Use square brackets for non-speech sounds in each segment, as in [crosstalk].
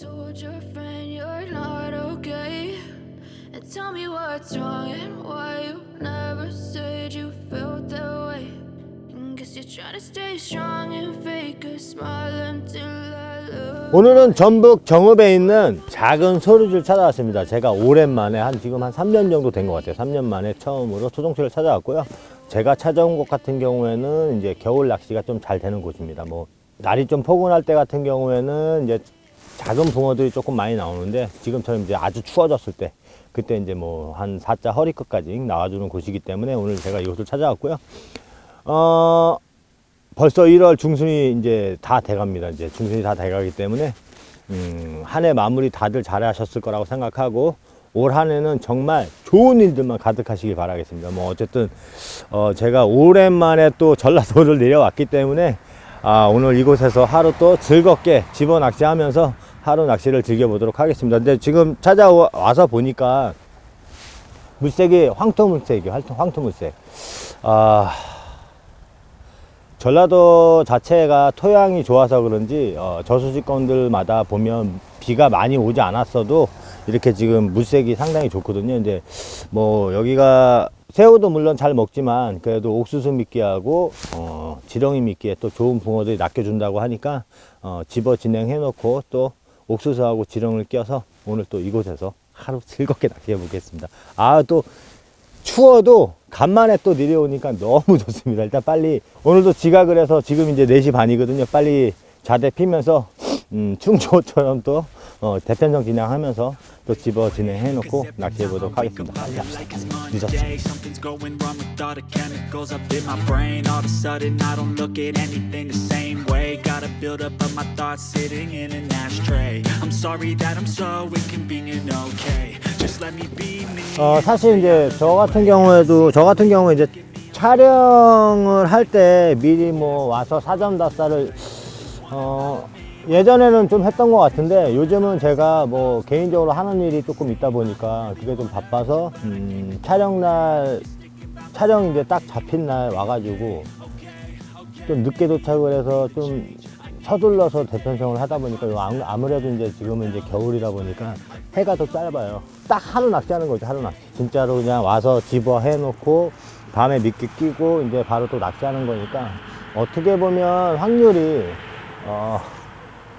told your friend you're not okay? And tell me what's wrong and why you never said you felt that way. And guess you're trying to stay strong and fake a smile until I look. 오늘은 전북 정읍에 있는 작은 소리를 찾아왔습니다. 제가 오랜만에 한 지금 한 3년 정도 된 것 같아요. 3년 만에 처음으로 토종소를 찾아왔고요. 제가 찾아온 곳 같은 경우에는 이제 겨울 낚시가 좀 잘 되는 곳입니다. 뭐 날이 좀 포근할 때 같은 경우에는 이제 작은 붕어들이 조금 많이 나오는데 지금처럼 이제 아주 추워졌을 때 그때 이제 뭐 한 4자 허리 끝까지 나와주는 곳이기 때문에 오늘 제가 이곳을 찾아왔고요. 어, 벌써 1월 중순이 이제 다 돼갑니다. 이제 중순이 다 돼가기 때문에 음, 한 해 마무리 다들 잘하셨을 거라고 생각하고 올 한 해는 정말 좋은 일들만 가득하시길 바라겠습니다. 뭐 어쨌든 어, 제가 오랜만에 또 전라도를 내려왔기 때문에 아, 오늘 이곳에서 하루 또 즐겁게 집어 낚시하면서 하루 낚시를 즐겨보도록 하겠습니다. 근데 지금 찾아와서 보니까 물색이 황토 물색이에요. 황토- 황토 물색. 아, 전라도 자체가 토양이 좋아서 그런지 어, 저수지권들마다 보면 비가 많이 오지 않았어도 이렇게 지금 물색이 상당히 좋거든요. 이제 뭐 여기가 새우도 물론 잘 먹지만 그래도 옥수수 미끼하고 어, 지렁이 미끼에 또 좋은 붕어들이 낚여준다고 하니까 어, 집어 진행해 놓고 또 옥수수하고 지렁을 껴서 오늘 또 이곳에서 하루 즐겁게 낚시해 보겠습니다. 아 또 추워도 간만에 또 내려오니까 너무 [laughs] 좋습니다. 일단 빨리 오늘도 지각을 해서 지금 이제 4시 반이거든요. 빨리 자대 피면서 음, 충초처럼 또 어, 대편성 진행하면서 또 집어 진행해 놓고 낚시해 보도록 하겠습니다. 어, 사실 이제 저 같은 경우에도 저 같은 경우에 이제 촬영을 할 때 미리 뭐 와서 사전 답사를 어, 예전에는 좀 했던 것 같은데 요즘은 제가 뭐 개인적으로 하는 일이 조금 있다 보니까 그게 좀 바빠서 음, 촬영 날 촬영 이제 딱 잡힌 날 와가지고 좀 늦게 도착을 해서 좀 서둘러서 대편성을 하다 보니까 아무래도 이제 지금은 이제 겨울이다 보니까 해가 더 짧아요. 딱 하루 낚시하는 거죠, 하루 낚시. 진짜로 그냥 와서 집어 해놓고 밤에 미끼 끼고 이제 바로 또 낚시하는 거니까 어떻게 보면 확률이 어,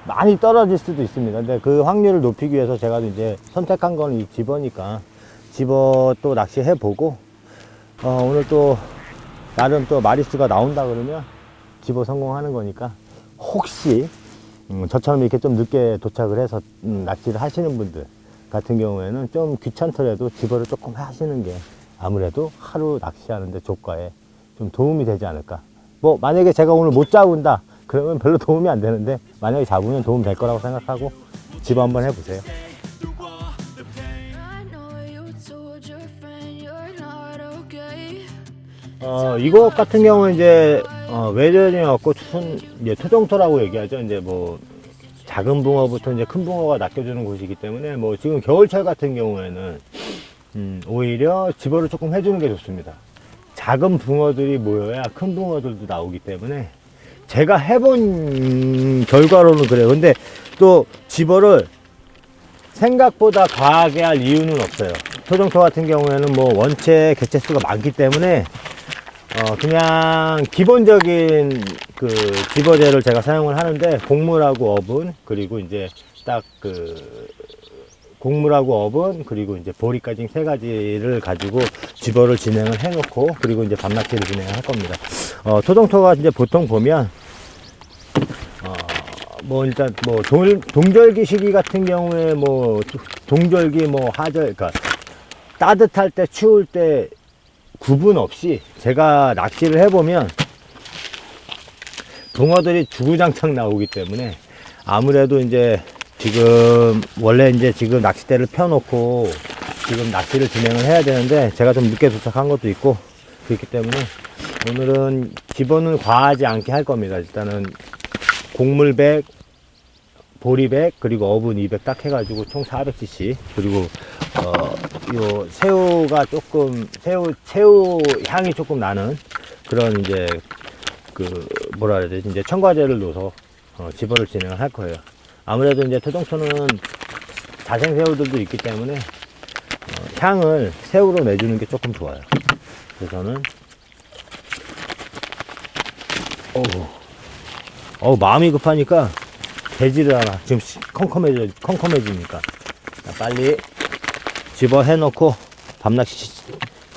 많이 떨어질 수도 있습니다. 근데 그 확률을 높이기 위해서 제가 이제 선택한 거는 이 집어니까 집어 또 낚시해 보고 어, 오늘 또 나름 또 마리수가 나온다 그러면 집어 성공하는 거니까 혹시 음, 저처럼 이렇게 좀 늦게 도착을 해서 음, 낚시를 하시는 분들 같은 경우에는 좀 귀찮더라도 집어를 조금 하시는 게 아무래도 하루 낚시하는데 조과에 좀 도움이 되지 않을까. 뭐 만약에 제가 오늘 못 잡은다 그러면 별로 도움이 안 되는데 만약에 잡으면 도움 될 거라고 생각하고 집어 한번 해보세요. Okay. 어, 이것 같은 경우는 이제, 어, 외전이었고, 투, 이제 토종토라고 얘기하죠. 이제 뭐, 작은 붕어부터 이제 큰 붕어가 낚여주는 곳이기 때문에, 뭐, 지금 겨울철 같은 경우에는, 음, 오히려 집어를 조금 해주는 게 좋습니다. 작은 붕어들이 모여야 큰 붕어들도 나오기 때문에, 제가 해본 결과로는 그래요. 근데 또 집어를 생각보다 과하게 할 이유는 없어요. 토종토 같은 경우에는 뭐 원체 개체수가 많기 때문에 어 그냥 기본적인 그 집어제를 제가 사용을 하는데 곡물하고 어분 그리고 이제 딱 그 곡물하고 어분 그리고 이제 보리까지 세 가지를 가지고 집어를 진행을 해놓고 그리고 이제 밤낚시를 진행할 겁니다. 어 토종토가 이제 보통 보면 뭐 일단 뭐 동, 동절기 시기 같은 경우에 뭐 동절기 뭐 하절 그러니까 따뜻할 때 추울 때 구분 없이 제가 낚시를 해보면 붕어들이 주구장창 나오기 때문에 아무래도 이제 지금 원래 이제 지금 낚싯대를 펴놓고 지금 낚시를 진행을 해야 되는데 제가 좀 늦게 도착한 것도 있고 그렇기 때문에 오늘은 기본은 과하지 않게 할 겁니다. 일단은 곡물 100, 보리 100, 그리고 어분 200 딱 해가지고 총 400cc. 그리고, 어, 요 새우가 조금, 새우, 새우 향이 조금 나는 그런 이제, 그, 뭐라 해야 되지, 이제 첨가제를 넣어서, 어, 집어를 진행을 할 거예요. 아무래도 이제 토종초는 자생새우들도 있기 때문에 어, 향을 새우로 내주는 게 조금 좋아요. 그래서 저는 어우, 어우 마음이 급하니까 되지를 않아. 지금 시- 컴컴해져, 컴컴해지니까. 자, 빨리 집어 해놓고 밤낚시, 시-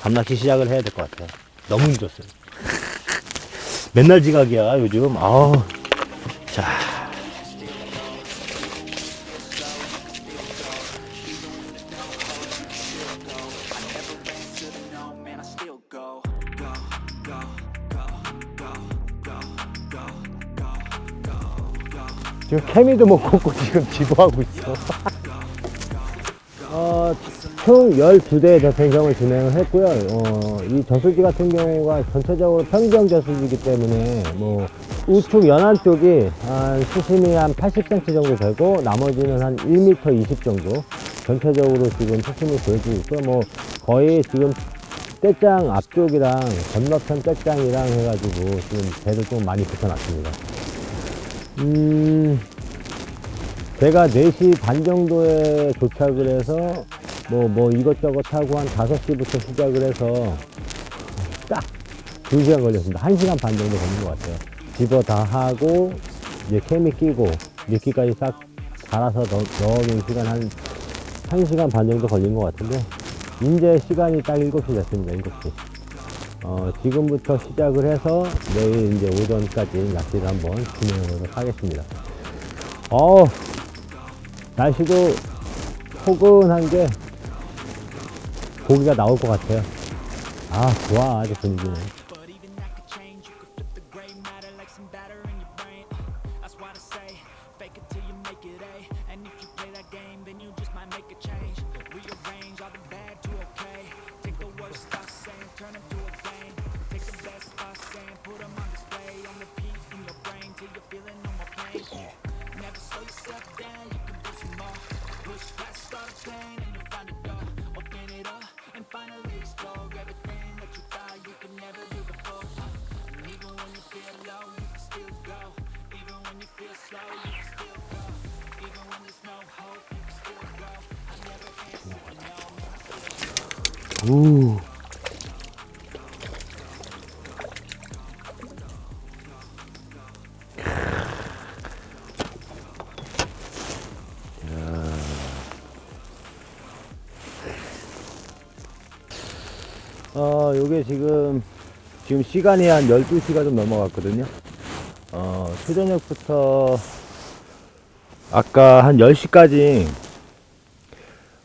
밤낚시 시작을 해야 될 것 같아요. 너무 늦었어요. [laughs] 맨날 지각이야, 요즘. 아 지금 케미도 못 꽂고 지금 지도하고 있어. 어, 총 12대의 대생성을 진행을 했고요. 어, 이 저수지 같은 경우가 전체적으로 평경 저수지이기 때문에 뭐 우측 연안 쪽이 한 수심이 한 80cm 정도 되고 나머지는 한 1m 20 정도 전체적으로 지금 수심이 보여지고 있고요. 뭐 거의 지금 떼짱 앞쪽이랑 건너편 떼짱이랑 해가지고 지금 배를 좀 많이 붙여놨습니다. 음, 제가 4시 반 정도에 도착을 해서 뭐, 뭐 이것저것 하고 한 5시부터 시작을 해서 딱 2시간 걸렸습니다. 1시간 반 정도 걸린 것 같아요. 집어 다 하고 이제 케미 끼고 미끼까지 싹 갈아서 넣, 넣어놓은 시간 한 1시간 반 정도 걸린 것 같은데 이제 시간이 딱 7시 됐습니다. 7시. 어, 지금부터 시작을 해서 내일 이제 오전까지 낚시를 한번 진행해 보도록 하겠습니다. 어 날씨도 포근한 게 고기가 나올 것 같아요. 아, 좋아. 아주 분위기는. 우. 어, 요게 지금, 지금 시간이 한 12시가 좀 넘어갔거든요. 어, 초저녁부터 아까 한 10시까지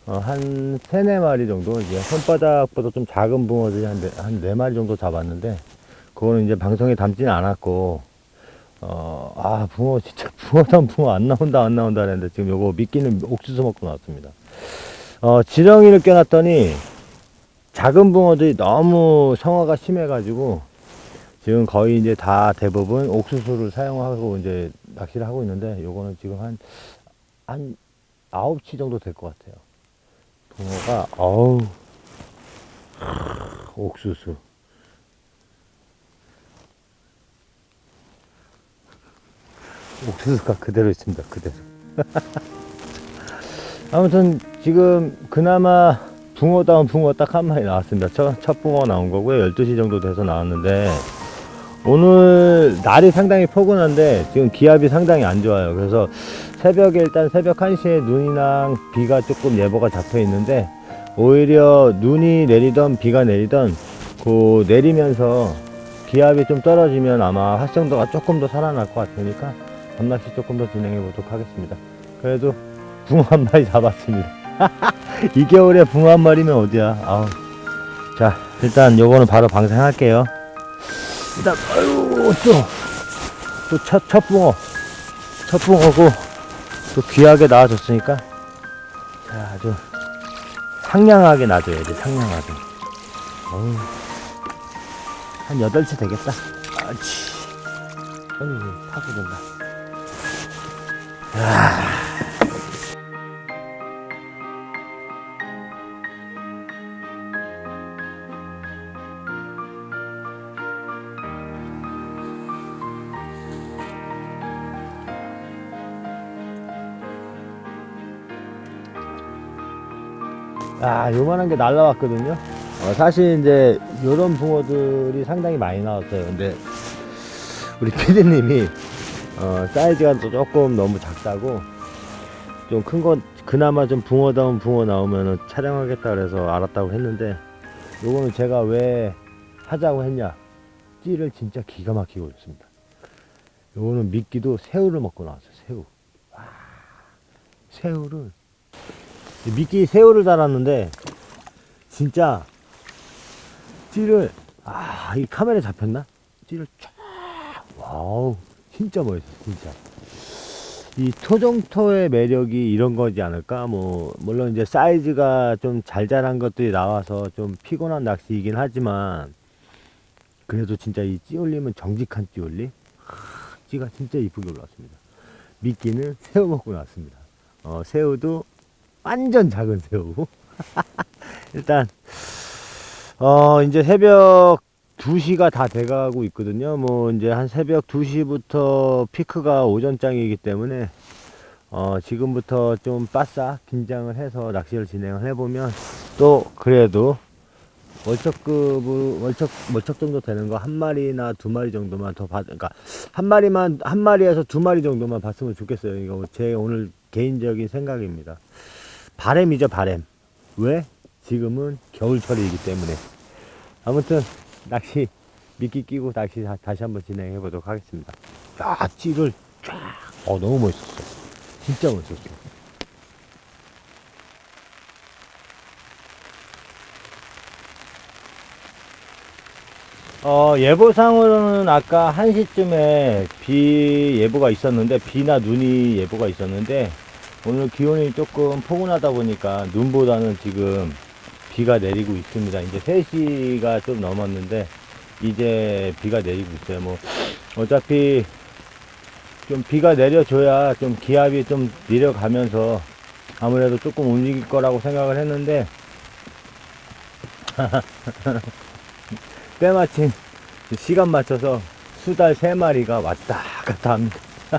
어, 한 세네 마리 정도 이제 손바닥보다 좀 작은 붕어들이 한, 네, 한네 마리 정도 잡았는데 그거는 이제 방송에 담지는 않았고 어, 아 붕어 진짜 [laughs] 붕어단 붕어 안 나온다 안 나온다 했는데 지금 요거 미끼는 옥수수 먹고 나왔습니다 어, 지렁이를 껴놨더니 작은 붕어들이 너무 성화가 심해가지고 지금 거의 이제 다 대부분 옥수수를 사용하고 이제 낚시를 하고 있는데 요거는 지금 한, 한 9치 정도 될 것 같아요. 붕어가, 어우, 옥수수. 옥수수가 그대로 있습니다, 그대로. [laughs] 아무튼 지금 그나마 붕어다운 붕어 딱 한 마리 나왔습니다. 첫, 첫 붕어 나온 거고요. 12시 정도 돼서 나왔는데, 오늘 날이 상당히 포근한데 지금 기압이 상당히 안 좋아요. 그래서 새벽에 일단 새벽 1시에 눈이랑 비가 조금 예보가 잡혀 있는데 오히려 눈이 내리던 비가 내리던 그 내리면서 기압이 좀 떨어지면 아마 활성도가 조금 더 살아날 것 같으니까 밤낚시 조금 더 진행해 보도록 하겠습니다. 그래도 붕어 한 마리 [laughs] 잡았습니다. [laughs] 이 겨울에 붕어 한 마리면 어디야? 아우. 자, 일단 요거는 바로 방생할게요. 일단 아유 또또첫 첫 붕어 첫 붕어고 또 귀하게 나와줬으니까 자 아주 상냥하게 놔줘야지 상냥하게. 어우. 한 8시 되겠다. 아치. 어휴 파고든다 아, 요만한 게 날라왔거든요. 어, 사실 이제 요런 붕어들이 상당히 많이 나왔어요. 근데 우리 피디님이 어, 사이즈가 또 조금 너무 작다고 좀큰거 그나마 좀 붕어다운 붕어 나오면은 촬영하겠다 그래서 알았다고 했는데 요거는 제가 왜 하자고 했냐 찌를 진짜 기가 막히게 올렸습니다. 요거는 미끼도 새우를 먹고 나왔어요. 새우. 와, 새우를 미끼 새우를 달았는데 진짜 찌를 아 이 카메라 잡혔나? 찌를 쫙 와우 진짜 멋있어 진짜. 이 토종토의 매력이 이런 거지 않을까? 뭐 물론 이제 사이즈가 좀 잘 자란 것들이 나와서 좀 피곤한 낚시이긴 하지만 그래도 진짜 이 찌올림은 정직한 찌올림? 하, 찌가 진짜 이쁘게 올라왔습니다. 미끼는 [laughs] 새우 먹고 나왔습니다. 어, 새우도 완전 작은 새우 [laughs] 일단 어 이제 새벽 2시가 다 돼가고 있거든요. 뭐 이제 한 새벽 2시부터 피크가 오전장이기 때문에 어 지금부터 좀 바싹 긴장을 해서 낚시를 진행을 해보면 또 그래도 월척급으로 월척 월척 정도 되는 거 한 마리나 두 마리 정도만 더 받, 그러니까 한 마리만 한 마리에서 두 마리 정도만 봤으면 좋겠어요. 이거 제 오늘 개인적인 생각입니다. 바램이죠 바램. 왜? 지금은 겨울철이기 때문에. 아무튼 낚시 미끼 끼고 낚시 다, 다시 한번 진행해 보도록 하겠습니다. 야, 찌를 쫙. 어, 너무 멋있었어. 진짜 멋있었어. 어, 예보상으로는 아까 1시쯤에 비 예보가 있었는데, 비나 눈이 예보가 있었는데, 오늘 기온이 조금 포근하다 보니까 눈보다는 지금 비가 내리고 있습니다. 이제 3시가 좀 넘었는데 이제 비가 내리고 있어요. 뭐 어차피 좀 비가 내려줘야 좀 기압이 좀 내려가면서 아무래도 조금 움직일 거라고 생각을 했는데 [laughs] 때마침 시간 맞춰서 수달 3마리가 왔다 갔다 합니다. [laughs]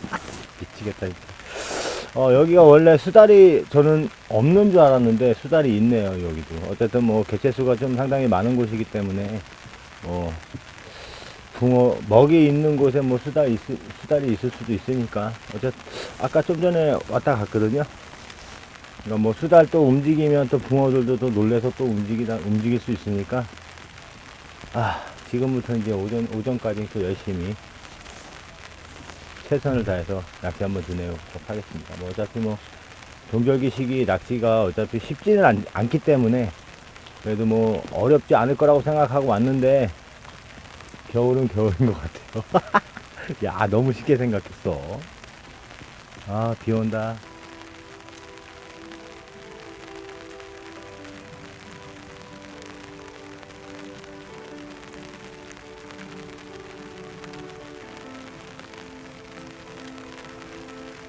미치겠다 진짜. 어, 여기가 원래 수달이 저는 없는 줄 알았는데 수달이 있네요, 여기도. 어쨌든 뭐 개체수가 좀 상당히 많은 곳이기 때문에, 어, 붕어, 먹이 있는 곳에 뭐 수달 있, 수달이 있을 수도 있으니까. 어쨌든, 아까 좀 전에 왔다 갔거든요. 그러니까 뭐 수달 또 움직이면 또 붕어들도 또 놀래서 또 움직이다, 움직일 수 있으니까. 아, 지금부터 이제 오전, 오전까지 또 열심히 최선을 다해서 낚시 한번 지내보도록 하겠습니다. 뭐 어차피 뭐 동절기 시기 낚시가 어차피 쉽지는 않, 않기 때문에 그래도 뭐 어렵지 않을 거라고 생각하고 왔는데 겨울은 겨울인 것 같아요. [laughs] 야 너무 쉽게 생각했어. 아 비 온다.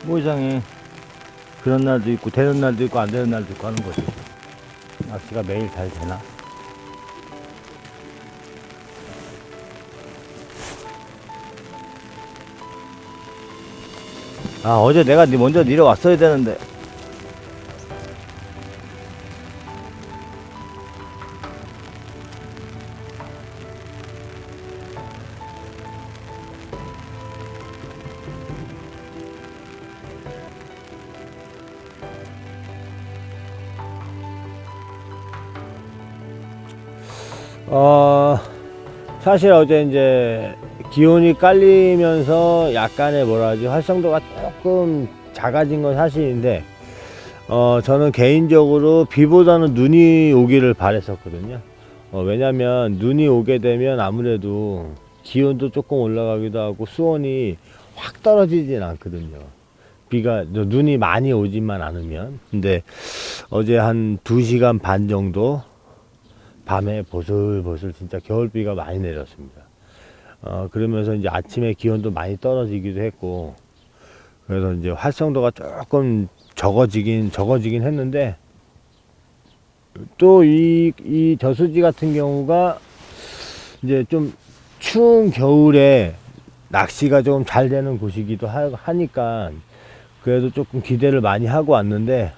뭐 이상해. 그런 날도 있고, 되는 날도 있고, 안 되는 날도 있고 하는 거지. 낚시가 매일 잘 되나? 아, 어제 내가 니- 먼저 내려왔어야 되는데. 사실 어제 이제 기온이 깔리면서 약간의 뭐라 하지, 활성도가 조금 작아진 건 사실인데, 어, 저는 개인적으로 비보다는 눈이 오기를 바랬었거든요. 어, 왜냐면 눈이 오게 되면 아무래도 기온도 조금 올라가기도 하고 수온이 확 떨어지진 않거든요. 비가, 눈이 많이 오지만 않으면. 근데 어제 한 2시간 반 정도 밤에 보슬보슬 진짜 겨울비가 많이 내렸습니다. 어, 그러면서 이제 아침에 기온도 많이 떨어지기도 했고, 그래서 이제 활성도가 조금 적어지긴, 적어지긴 했는데, 또 이, 이 저수지 같은 경우가 이제 좀 추운 겨울에 낚시가 조금 잘 되는 곳이기도 하, 하니까, 그래도 조금 기대를 많이 하고 왔는데,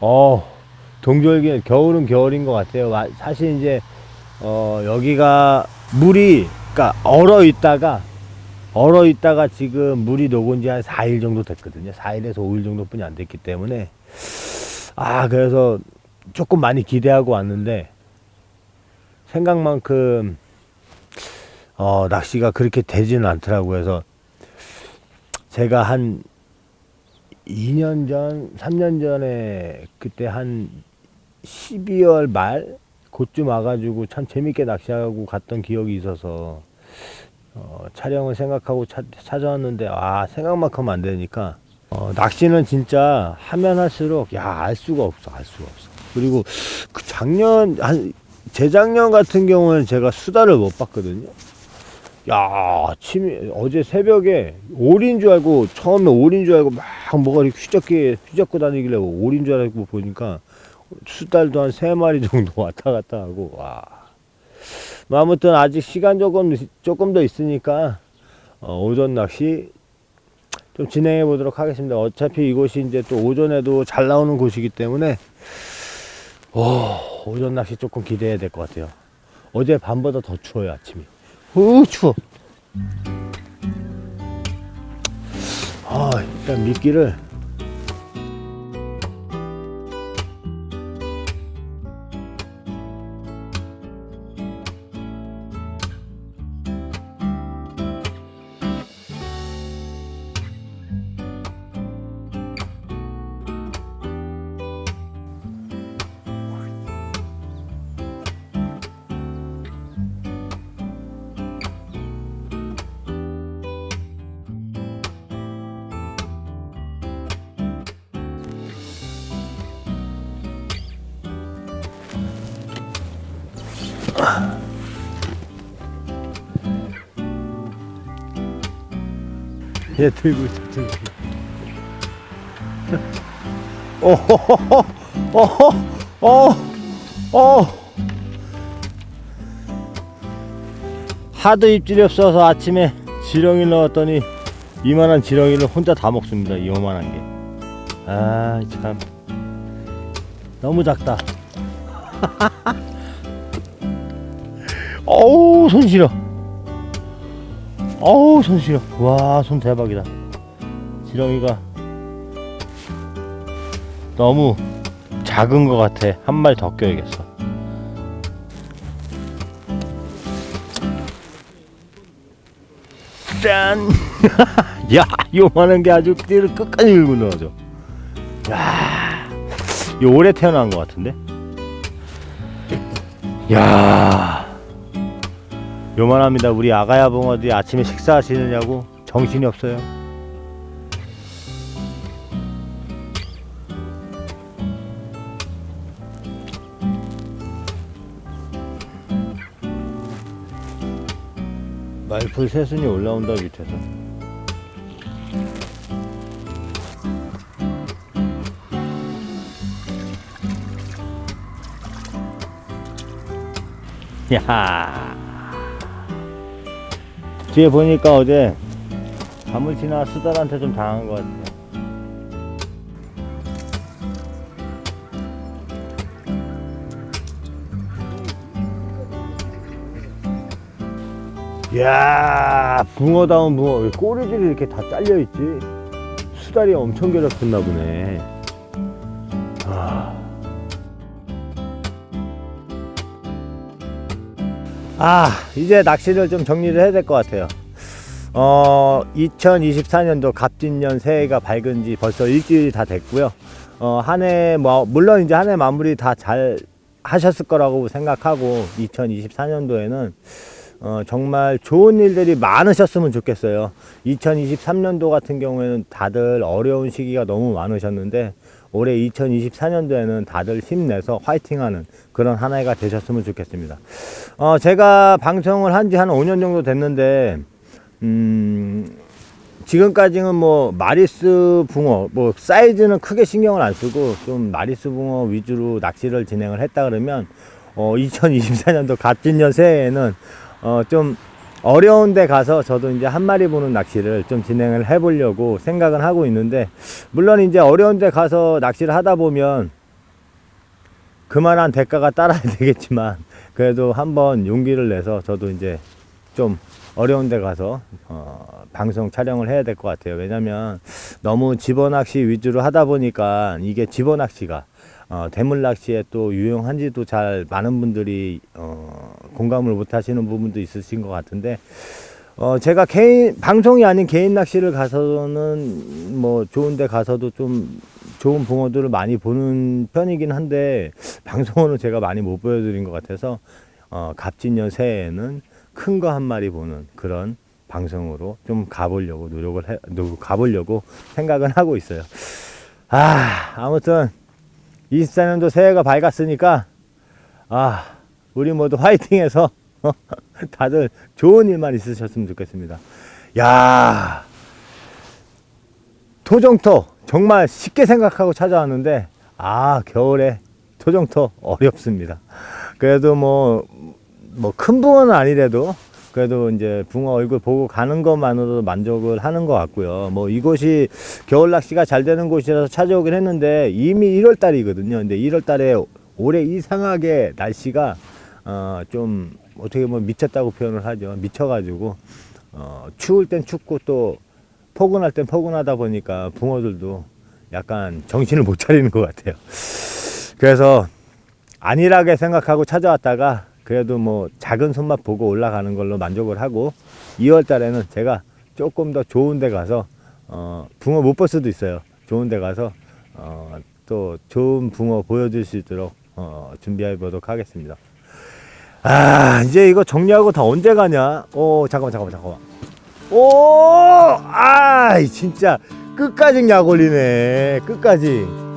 어, 동절기 겨울은 겨울인 것 같아요. 와- 사실 이제 어, 여기가 물이 그러니까 얼어 있다가 얼어 있다가 지금 물이 녹은 지 한 4일 정도 됐거든요. 4일에서 5일 정도뿐이 안 됐기 때문에 아 그래서 조금 많이 기대하고 왔는데 생각만큼 어, 낚시가 그렇게 되지는 않더라고요. 그래서 제가 한 2년 전, 3년 전에 그때 한 12월 말 그쯤 와가지고 참 재밌게 낚시하고 갔던 기억이 있어서 어, 촬영을 생각하고 차, 찾아왔는데 아 생각만큼 안 되니까 어, 낚시는 진짜 하면 할수록 야 알 수가 없어 알 수가 없어. 그리고 그 작년 한 재작년 같은 경우는 제가 수다를 못 봤거든요. 야 아침에 어제 새벽에 오리인 줄 알고 처음에 오리인 줄 알고 막 뭐가 이렇게 휘젓게 휘젓고 다니길래 오리인 줄 알고 보니까 수달도 한 세 마리 정도 [laughs] 왔다 갔다 하고 와. 뭐 아무튼 아직 시간 조금 조금 더 있으니까 어, 오전 낚시 좀 진행해 보도록 하겠습니다. 어차피 이곳이 이제 또 오전에도 잘 나오는 곳이기 때문에 오, 오전 낚시 조금 기대해야 될 것 같아요. 어제 밤보다 더 추워요 아침이. 후 추워. 아 일단 미끼를 얘 있어 들고 있어. 오호호호 오호 어, 어. 하도 입질이 없어서 아침에 지렁이를 넣었더니 이만한 지렁이를 혼자 다 먹습니다. 이만한 게. 아, 참. 너무 작다. [laughs] 어우, 손 시려. 어우, 손 시려. 와, 손 대박이다. 지렁이가 너무 작은 것 같아. 한 마리 더 껴야겠어. 짠! [laughs] 야, 요만한 게 아주 띠를 끝까지 밀고 넣어줘. 야, 이 올해 태어난 것 같은데? 야, 요만합니다. 우리 아가야 붕어들이 아침에 식사하시느냐고 정신이 없어요. 말풀 새순이 올라온다 밑에서. 야 뒤에 보니까 어제 가물치나 수달한테 좀 당한 것 같아. 야 붕어다운 붕어. 왜 꼬리들이 이렇게 다 잘려 있지? 수달이 엄청 괴롭혔나 보네 아 이제 낚시를 좀 정리를 해야 될 것 같아요 어 2024년도 갑진년 새해가 밝은 지 벌써 일주일이 다 됐고요 어 한해뭐 물론 이제 한 해 마무리 다 잘 하셨을 거라고 생각하고 2024년도에는 어, 정말 좋은 일들이 많으셨으면 좋겠어요. 2023년도 같은 경우에는 다들 어려운 시기가 너무 많으셨는데 올해 2024년도에는 다들 힘내서 화이팅하는 그런 한 해가 되셨으면 좋겠습니다. 어, 제가 방송을 한 지 한 5년 정도 됐는데 음, 지금까지는 뭐 마리스 붕어 뭐 사이즈는 크게 신경을 안 쓰고 좀 마리스 붕어 위주로 낚시를 진행을 했다 그러면 어, 2024년도 갑진년 새해에는 어, 좀 어려운 데 가서 저도 이제 한 마리 보는 낚시를 좀 진행을 해 보려고 생각은 하고 있는데 물론 이제 어려운 데 가서 낚시를 하다 보면 그만한 대가가 따라야 [laughs] 되겠지만 그래도 한번 용기를 내서 저도 이제 좀 어려운 데 가서 어, 방송 촬영을 해야 될 것 같아요. 왜냐면 너무 집어낚시 위주로 하다 보니까 이게 집어낚시가 어, 대물 낚시에 또 유용한지도 잘 많은 분들이 어, 공감을 못 하시는 부분도 있으신 것 같은데 어, 제가 개인, 방송이 아닌 개인 낚시를 가서는 뭐 좋은 데 가서도 좀 좋은 붕어들을 많이 보는 편이긴 한데 방송으로 제가 많이 못 보여드린 것 같아서 어, 갑진년 새해에는 큰 거 한 마리 보는 그런 방송으로 좀 가보려고 노력을 해, 노- 가보려고 생각은 하고 있어요. 아, 아무튼 24년도 새해가 밝았으니까 아, 우리 모두 화이팅해서 [laughs] 다들 좋은 일만 있으셨으면 좋겠습니다. 야, 토종토 정말 쉽게 생각하고 찾아왔는데 아 겨울에 토종토 어렵습니다. 그래도 뭐 뭐 큰 붕어는 아니래도 그래도 이제 붕어 얼굴 보고 가는 것만으로도 만족을 하는 것 같고요. 뭐 이곳이 겨울 낚시가 잘 되는 곳이라서 찾아오긴 했는데 이미 1월 달이거든요. 근데 1월 달에 올해 이상하게 날씨가 어 좀 어떻게 보면 미쳤다고 표현을 하죠. 미쳐가지고 어 추울 땐 춥고 또 포근할 땐 포근하다 보니까 붕어들도 약간 정신을 못 차리는 것 같아요. 그래서 안일하게 생각하고 찾아왔다가 그래도 뭐 작은 손맛 보고 올라가는 걸로 만족을 하고 2월 달에는 제가 조금 더 좋은 데 가서 어 붕어 못 볼 수도 있어요. 좋은 데 가서 어 또 좋은 붕어 보여줄 수 있도록 어 준비해 보도록 하겠습니다. 아 이제 이거 정리하고 다 언제 가냐? 오 잠깐만 잠깐만 잠깐만. 오, 아, 진짜 끝까지 약 올리네. 끝까지.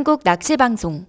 한국 낚시 방송